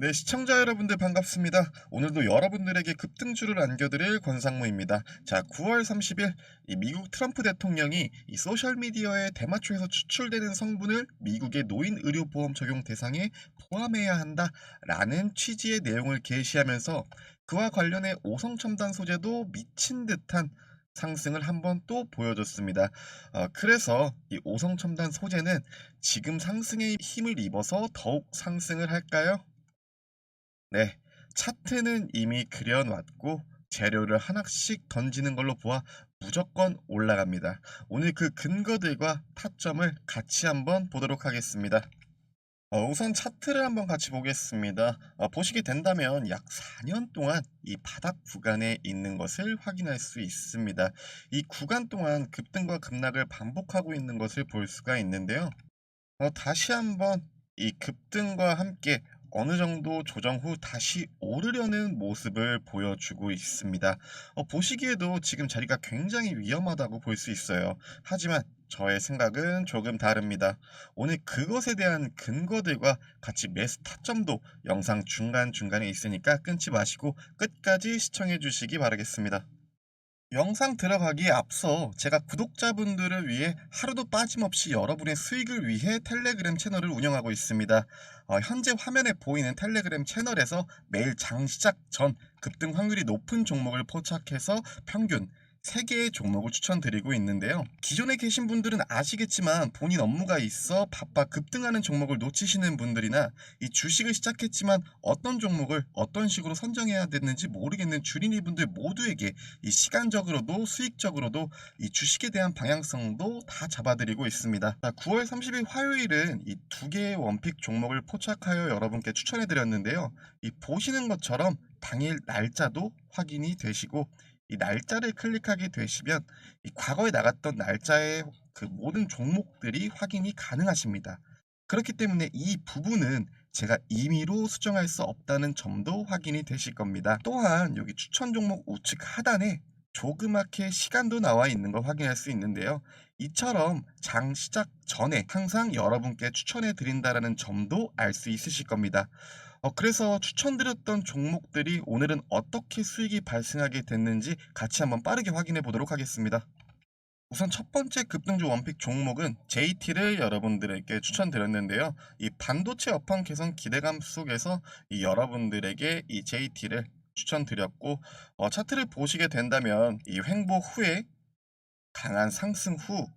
네, 시청자 여러분들 반갑습니다. 오늘도 여러분들에게 급등주를 안겨드릴 권상무입니다. 자, 9월 30일 이 미국 트럼프 대통령이 이 소셜미디어에 대마초에서 추출되는 성분을 미국의 노인 의료보험 적용 대상에 포함해야 한다라는 취지의 내용을 게시하면서 그와 관련해 오성첨단 소재도 미친 듯한 상승을 한번 또 보여줬습니다. 어, 그래서 이 오성첨단 소재는 지금 상승에 힘을 입어서 더욱 상승을 할까요? 네, 차트는 이미 그려놨고 재료를 하나씩 던지는 걸로 보아 무조건 올라갑니다. 오늘 그 근거들과 타점을 같이 한번 보도록 하겠습니다. 어, 우선 차트를 한번 같이 보겠습니다. 어, 보시게 된다면 약 4년 동안 이 바닥 구간에 있는 것을 확인할 수 있습니다. 이 구간 동안 급등과 급락을 반복하고 있는 것을 볼 수가 있는데요. 어, 다시 한번 이 급등과 함께 어느 정도 조정 후 다시 오르려는 모습을 보여주고 있습니다. 어, 보시기에도 지금 자리가 굉장히 위험하다고 볼 수 있어요. 하지만 저의 생각은 조금 다릅니다. 오늘 그것에 대한 근거들과 같이 매수 타점도 영상 중간중간에 있으니까 끊지 마시고 끝까지 시청해 주시기 바라겠습니다. 영상 들어가기에 앞서 제가 구독자분들을 위해 하루도 빠짐없이 여러분의 수익을 위해 텔레그램 채널을 운영하고 있습니다. 어, 현재 화면에 보이는 텔레그램 채널에서 매일 장 시작 전 급등 확률이 높은 종목을 포착해서 평균 3개의 종목을 추천드리고 있는데요. 기존에 계신 분들은 아시겠지만 본인 업무가 있어 바빠 급등하는 종목을 놓치시는 분들이나 이 주식을 시작했지만 어떤 종목을 어떤 식으로 선정해야 됐는지 모르겠는 주린이 분들 모두에게 이 시간적으로도 수익적으로도 이 주식에 대한 방향성도 다 잡아드리고 있습니다. 자, 9월 30일 화요일은 이 두 개의 원픽 종목을 포착하여 여러분께 추천해드렸는데요. 이 보시는 것처럼 당일 날짜도 확인이 되시고 이 날짜를 클릭하게 되시면 이 과거에 나갔던 날짜의 그 모든 종목들이 확인이 가능하십니다. 그렇기 때문에 이 부분은 제가 임의로 수정할 수 없다는 점도 확인이 되실 겁니다. 또한 여기 추천 종목 우측 하단에 조그맣게 시간도 나와 있는 걸 확인할 수 있는데요. 이처럼 장 시작 전에 항상 여러분께 추천해 드린다라는 점도 알 수 있으실 겁니다. 어, 그래서 추천드렸던 종목들이 오늘은 어떻게 수익이 발생하게 됐는지 같이 한번 빠르게 확인해 보도록 하겠습니다. 우선 첫 번째 급등주 원픽 종목은 JT를 여러분들에게 추천드렸는데요. 이 반도체 업황 개선 기대감 속에서 이 여러분들에게 이 JT를 추천드렸고 어, 차트를 보시게 된다면 이 횡보 후에 강한 상승 후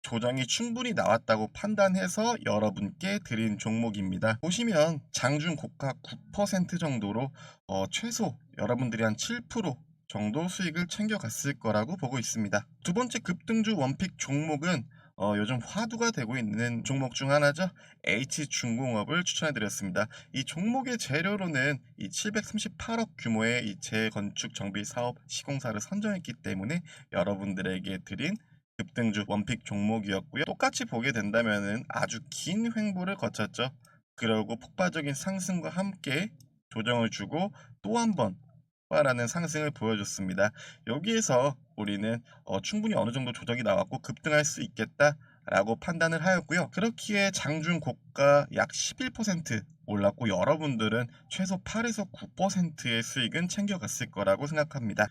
조정이 충분히 나왔다고 판단해서 여러분께 드린 종목입니다. 보시면 장중 고가 9% 정도로 어, 최소 여러분들이 한 7% 정도 수익을 챙겨갔을 거라고 보고 있습니다. 두 번째 급등주 원픽 종목은 어, 요즘 화두가 되고 있는 종목 중 하나죠. H중공업을 추천해드렸습니다. 이 종목의 재료로는 이 738억 규모의 이 재건축 정비 사업 시공사를 선정했기 때문에 여러분들에게 드린 급등주 원픽 종목이었고요. 똑같이 보게 된다면은 아주 긴 횡보를 거쳤죠. 그리고 폭발적인 상승과 함께 조정을 주고 또 한 번 폭발하는 상승을 보여줬습니다. 여기에서 우리는 어, 충분히 어느 정도 조정이 나왔고 급등할 수 있겠다 라고 판단을 하였고요. 그렇기에 장중 고가 약 11% 올랐고 여러분들은 최소 8에서 9%의 수익은 챙겨갔을 거라고 생각합니다.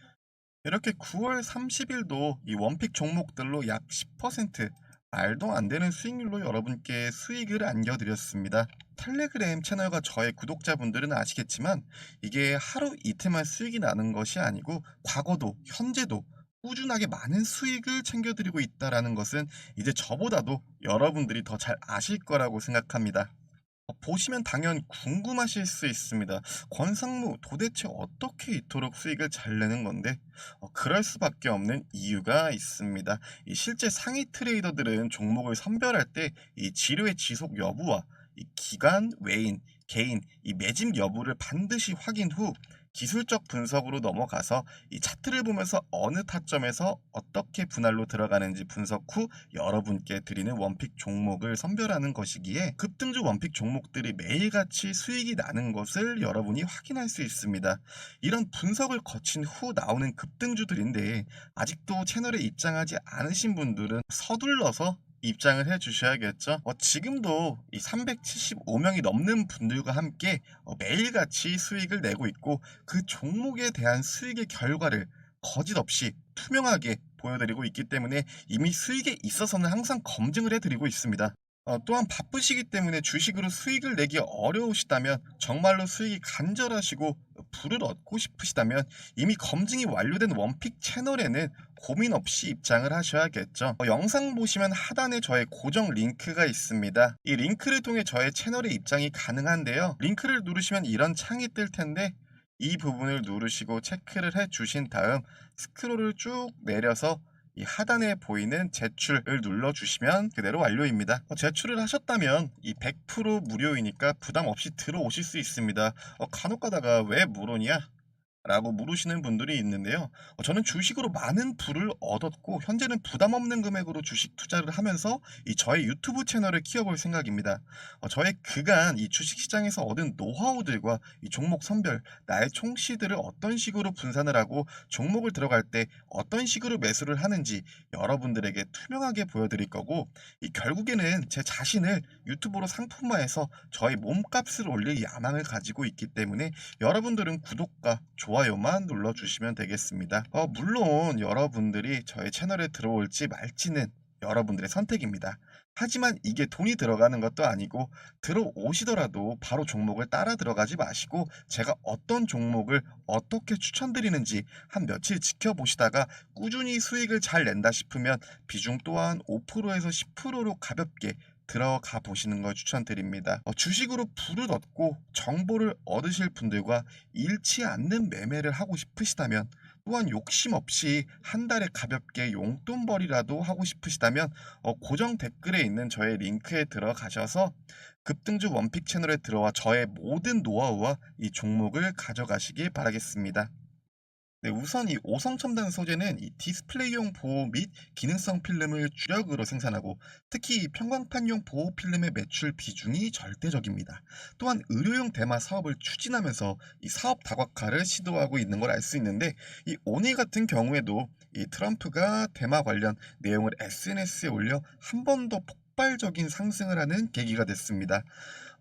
이렇게 9월 30일도 이 원픽 종목들로 약 10% 말도 안 되는 수익률로 여러분께 수익을 안겨드렸습니다. 텔레그램 채널과 저의 구독자분들은 아시겠지만 이게 하루 이틀만 수익이 나는 것이 아니고 과거도 현재도 꾸준하게 많은 수익을 챙겨드리고 있다는 것은 이제 저보다도 여러분들이 더 잘 아실 거라고 생각합니다. 어, 보시면 당연 궁금하실 수 있습니다. 권상무 도대체 어떻게 이토록 수익을 잘 내는 건데? 어, 그럴 수밖에 없는 이유가 있습니다. 이 실제 상위 트레이더들은 종목을 선별할 때 이 지료의 지속 여부와 이 기간, 외인, 개인, 이 매집 여부를 반드시 확인 후 기술적 분석으로 넘어가서 이 차트를 보면서 어느 타점에서 어떻게 분할로 들어가는지 분석 후 여러분께 드리는 원픽 종목을 선별하는 것이기에 급등주 원픽 종목들이 매일같이 수익이 나는 것을 여러분이 확인할 수 있습니다. 이런 분석을 거친 후 나오는 급등주들인데 아직도 채널에 입장하지 않으신 분들은 서둘러서 입장을 해 주셔야겠죠. 어, 지금도 이 375명이 넘는 분들과 함께 어, 매일같이 수익을 내고 있고 그 종목에 대한 수익의 결과를 거짓 없이 투명하게 보여드리고 있기 때문에 이미 수익에 있어서는 항상 검증을 해드리고 있습니다. 어, 또한 바쁘시기 때문에 주식으로 수익을 내기 어려우시다면 정말로 수익이 간절하시고 부를 얻고 싶으시다면 이미 검증이 완료된 원픽 채널에는 고민 없이 입장을 하셔야겠죠. 어, 영상 보시면 하단에 저의 고정 링크가 있습니다. 이 링크를 통해 저의 채널에 입장이 가능한데요. 링크를 누르시면 이런 창이 뜰 텐데 이 부분을 누르시고 체크를 해 주신 다음 스크롤을 쭉 내려서 이 하단에 보이는 제출을 눌러주시면 그대로 완료입니다. 어, 제출을 하셨다면 이 100% 무료이니까 부담 없이 들어오실 수 있습니다. 어, 간혹 가다가 왜 무료냐? 라고 물으시는 분들이 있는데요. 어, 저는 주식으로 많은 부를 얻었고 현재는 부담 없는 금액으로 주식 투자를 하면서 이 저의 유튜브 채널을 키워볼 생각입니다. 어, 저의 그간 이 주식 시장에서 얻은 노하우들과 이 종목 선별, 나의 총시들을 어떤 식으로 분산을 하고 종목을 들어갈 때 어떤 식으로 매수를 하는지 여러분들에게 투명하게 보여드릴 거고 이 결국에는 제 자신을 유튜브로 상품화해서 저의 몸값을 올릴 야망을 가지고 있기 때문에 여러분들은 구독과 좋아요 만 눌러주시면 되겠습니다. 어, 물론 여러분들이 저의 채널에 들어올지 말지는 여러분들의 선택입니다. 하지만 이게 돈이 들어가는 것도 아니고 들어오시더라도 바로 종목을 따라 들어가지 마시고 제가 어떤 종목을 어떻게 추천드리는지 한 며칠 지켜보시다가 꾸준히 수익을 잘 낸다 싶으면 비중 또한 5%에서 10%로 가볍게 들어가 보시는 걸 추천드립니다. 어, 주식으로 부를 얻고 정보를 얻으실 분들과 잃지 않는 매매를 하고 싶으시다면 또한 욕심 없이 한 달에 가볍게 용돈벌이라도 하고 싶으시다면 어, 고정 댓글에 있는 저의 링크에 들어가셔서 급등주 원픽 채널에 들어와 저의 모든 노하우와 이 종목을 가져가시길 바라겠습니다. 네, 우선 이 오성첨단 소재는 이 디스플레이용 보호 및 기능성 필름을 주력으로 생산하고 특히 이 평광판용 보호 필름의 매출 비중이 절대적입니다. 또한 의료용 대마 사업을 추진하면서 이 사업 다각화를 시도하고 있는 걸 알 수 있는데 이 오니 같은 경우에도 이 트럼프가 대마 관련 내용을 SNS에 올려 한 번 더 폭 발적인 상승을 하는 계기가 됐습니다.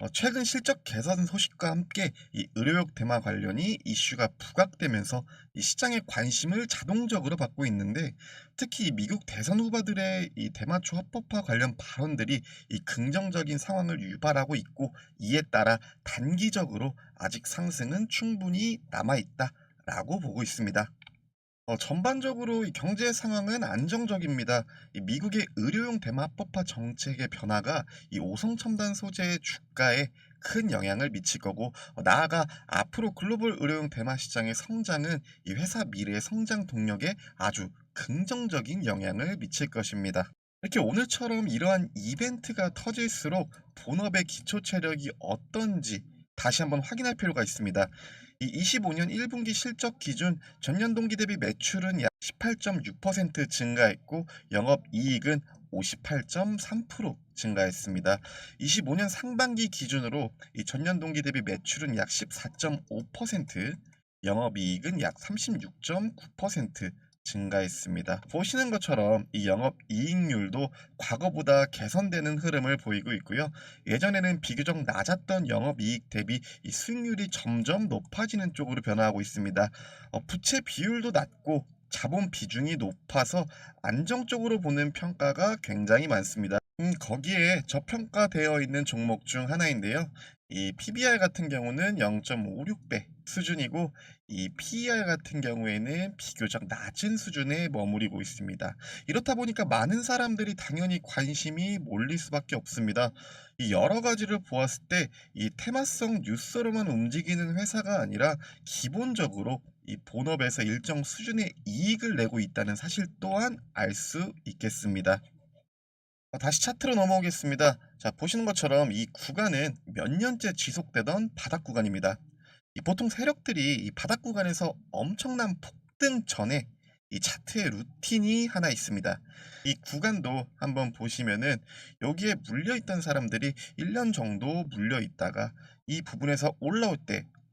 어, 최근 실적 개선 소식과 함께 이 의료용 대마 관련이 이슈가 부각되면서 이 시장의 관심을 자동적으로 받고 있는데 특히 이 미국 대선 후보들의 이 대마초 합법화 관련 발언들이 이 긍정적인 상황을 유발하고 있고 이에 따라 단기적으로 아직 상승은 충분히 남아 있다 라고 보고 있습니다. 어, 전반적으로 이 경제 상황은 안정적입니다. 이 미국의 의료용 대마 합법화 정책의 변화가 이 오성 첨단 소재의 주가에 큰 영향을 미칠 거고 어, 나아가 앞으로 글로벌 의료용 대마 시장의 성장은 이 회사 미래의 성장 동력에 아주 긍정적인 영향을 미칠 것입니다. 이렇게 오늘처럼 이러한 이벤트가 터질수록 본업의 기초 체력이 어떤지 다시 한번 확인할 필요가 있습니다. 이 25년 1분기 실적 기준 전년 동기 대비 매출은 약 18.6% 증가했고 영업 이익은 58.3% 증가했습니다. 25년 상반기 기준으로 이 전년 동기 대비 매출은 약 14.5%, 영업이익은 약 36.9% 증가했습니다. 보시는 것처럼 이 영업 이익률도 과거보다 개선되는 흐름을 보이고 있고요. 예전에는 비교적 낮았던 영업 이익 대비 이 수익률이 점점 높아지는 쪽으로 변화하고 있습니다. 어, 부채 비율도 낮고 자본 비중이 높아서 안정적으로 보는 평가가 굉장히 많습니다. 음, 거기에 저평가되어 있는 종목 중 하나인데요. 이 PBR 같은 경우는 0.56배 수준이고 이 PER 같은 경우에는 비교적 낮은 수준에 머무르고 있습니다. 이렇다 보니까 많은 사람들이 당연히 관심이 몰릴 수밖에 없습니다. 이 여러 가지를 보았을 때 이 테마성 뉴스로만 움직이는 회사가 아니라 기본적으로 이 본업에서 일정 수준의 이익을 내고 있다는 사실 또한 알 수 있겠습니다. 어, 다시 차트로 넘어오겠습니다. 자, 보시는 것처럼 이 구간은 몇 년째 지속되던 바닥 구간입니다. 이 보통 세력들이 이 바닥 구간에서 엄청난 폭등 전에 이 차트의 루틴이 하나 있습니다. 이 구간도 한번 보시면은 여기에 물려 있던 사람들이 1년 정도 물려 있다가 이 부분에서 올라올 때 어?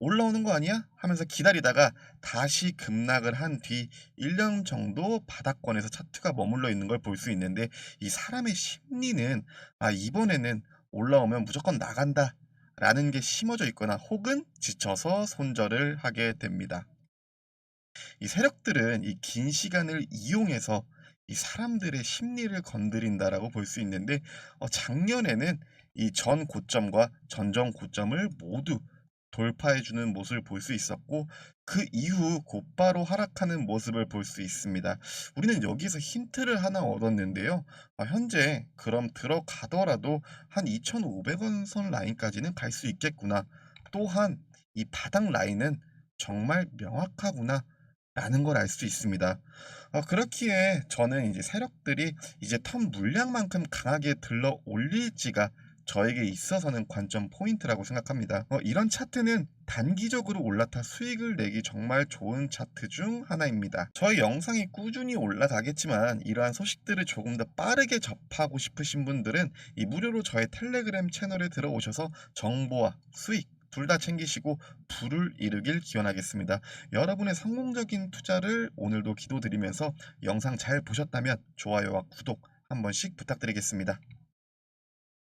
올라오는 거 아니야? 하면서 기다리다가 다시 급락을 한 뒤 1년 정도 바닥권에서 차트가 머물러 있는 걸 볼 수 있는데 이 사람의 심리는 아 이번에는 올라오면 무조건 나간다 라는 게 심어져 있거나 혹은 지쳐서 손절을 하게 됩니다. 이 세력들은 이 긴 시간을 이용해서 이 사람들의 심리를 건드린다라고 볼 수 있는데 어, 작년에는 이 전 고점과 전전 고점을 모두 돌파해주는 모습을 볼 수 있었고 그 이후 곧바로 하락하는 모습을 볼 수 있습니다. 우리는 여기서 힌트를 하나 얻었는데요. 아, 현재 그럼 들어가더라도 한 2,500원 선 라인까지는 갈 수 있겠구나. 또한 이 바닥 라인은 정말 명확하구나. 라는 걸 알 수 있습니다. 어, 그렇기에 저는 이제 세력들이 이제 턴 물량만큼 강하게 들러 올릴지가 저에게 있어서는 관점 포인트라고 생각합니다. 어, 이런 차트는 단기적으로 올라타 수익을 내기 정말 좋은 차트 중 하나입니다. 저희 영상이 꾸준히 올라가겠지만 이러한 소식들을 조금 더 빠르게 접하고 싶으신 분들은 이 무료로 저의 텔레그램 채널에 들어오셔서 정보와 수익 둘 다 챙기시고 부를 이루길 기원하겠습니다. 여러분의 성공적인 투자를 오늘도 기도드리면서 영상 잘 보셨다면 좋아요와 구독 한 번씩 부탁드리겠습니다.